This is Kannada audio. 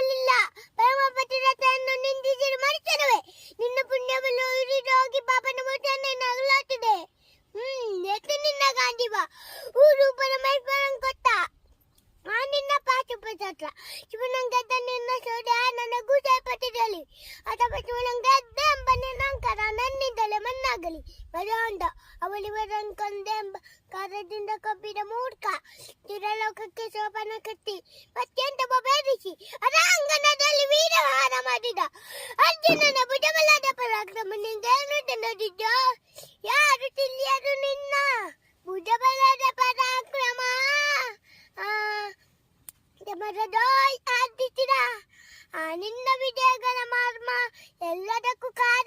ಶಕ್ತಿ ನಿನ್ನಲ್ಲಿಲ್ಲ ನಿಂದಿಸಿರು ಮನುಷ್ಯನವೇ ನಿನ್ನ ಪುಣ್ಯವನ್ನು ಹೋಗಿ ಪಾಪನ ಮುಟ್ಟನೆ ನಗಲಾಗ್ತದೆ. ಹ್ಮ್ ಎತ್ತು ನಿನ್ನ ಗಾಂಧಿವ. ಊರು ಪರಮೇಶ್ವರನ್ ಕೊಟ್ಟ. ಆ ನಿನ್ನ ಪಾಶುಪತ್ರ ಗೆದ್ದ ನಿನ್ನ ಸೋದ ನನಗೂ ಜಯಪಟ್ಟಿರಲಿ ಅಥವಾ ಶಿವನಂ ಗೆದ್ದ ಎಂಬ ನಿನ್ನಂಕರ ನನ್ನಿಂದಲೇ ಮಣ್ಣಾಗಲಿ. ಬರೋಂಡ ಅವಳಿವರನ್ ಕೊಂದೆ ಎಂಬ ಕಾರದಿಂದ ಕಬ್ಬಿದ ಮೂರ್ಖ. ಚಿರಲೋಕಕ್ಕೆ ಶೋಭನ ಕಟ್ಟಿ. ಅತ್ಯಂತ ಬೇರಿಸಿ ನೋಡಿದ ಅಜ್ಜಿ ನನ್ನ ಬುಡಬಲಾದ ಪರಾಕ್ರಮನಿಂದ ಏನಂತ ನೋಡಿದ್ದ ಯಾರು ತಿಳಿಯದು ನಿನ್ನ ಬುಡಬಲಾದ ಪರಾಕ್ರಮ ಮರದೋಯ್ ಆದಿತ್ತಿರ ಆ ನಿನ್ನ ವಿಜಯಗಳ ಮಾರ್ಮ ಎಲ್ಲದಕ್ಕೂ ಕಾರ